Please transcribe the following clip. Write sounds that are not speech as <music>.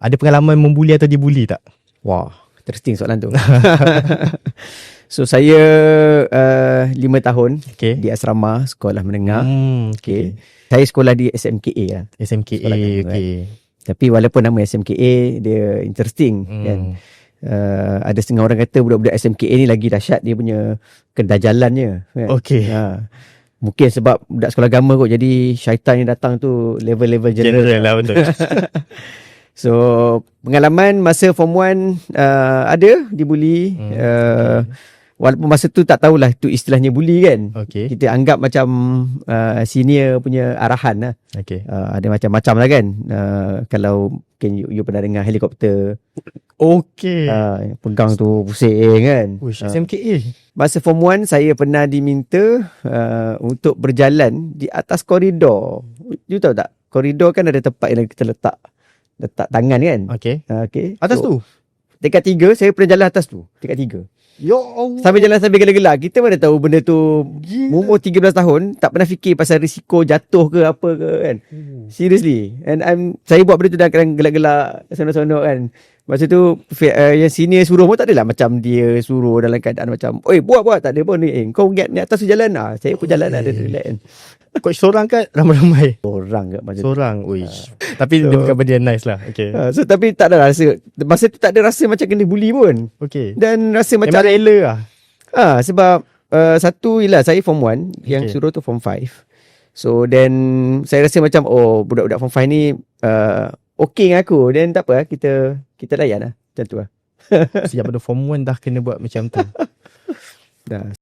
Ada pengalaman membuli atau dibuli tak? Wah, interesting soalan tu. <laughs> so saya uh, lima tahun Okay. di asrama sekolah menengah. Hmm, Okay. Saya sekolah di SMKA lah. SMKA, Sekolah kan, okay. Tapi walaupun nama SMKA dia interesting Hmm. kan. Uh, ada setengah orang kata budak-budak SMKA ni lagi dahsyat dia punya kedajalannya kan. Okay. Ha. Mungkin sebab budak sekolah agama kot jadi syaitan yang datang tu level-level general. General lah betul. <laughs> So pengalaman masa form 1 uh, ada dibuli Hmm, uh, walaupun masa tu tak tahulah tu istilahnya bully kan. Okay. Kita anggap macam uh, senior punya arahan lah. Okay. Uh, ada macam-macam lah kan. Uh, kalau mungkin you, you pernah dengar helikopter Okay. uh, pegang tu pusing kan. Uish, Ah. SMKA. Masa form 1 saya pernah diminta uh, untuk berjalan di atas koridor. You tahu tak? Koridor kan ada tempat yang kita letak letak tangan kan. Okay. Uh, okay. Atas So, tu? Tingkat tiga saya pernah jalan atas tu. Tingkat tiga. Ya Allah. Sambil jalan sambil gelak-gelak. Kita mana tahu benda tu umur 13 tahun tak pernah fikir pasal risiko jatuh ke apa ke kan. Seriously. And I'm saya buat benda tu dalam keadaan gelak-gelak sonok-sonok kan. Masa tu uh, yang senior suruh pun tak adalah macam dia suruh dalam keadaan macam oi buat buat tak ada pun ni. Eh, kau ingat ni atas tu jalan ah. Saya pun jalan ada relax kan. Coach seorang kan ramai-ramai. Orang kat masa tu. Seorang. Uish. Tapi dia So- bukan benda yang nice lah. Okay. Ha, so tapi tak ada rasa masa tu tak ada rasa macam kena bully pun. Okay. Dan rasa Memang macam rela lah. Ah sebab uh, satu ialah saya form 1 yang Okay. suruh tu form 5. So then saya rasa macam oh budak-budak form 5 ni uh, okay dengan aku. Then tak apa kita kita layan lah. Macam tu lah. Sejak pada form 1 dah kena buat macam tu. <laughs> Dah.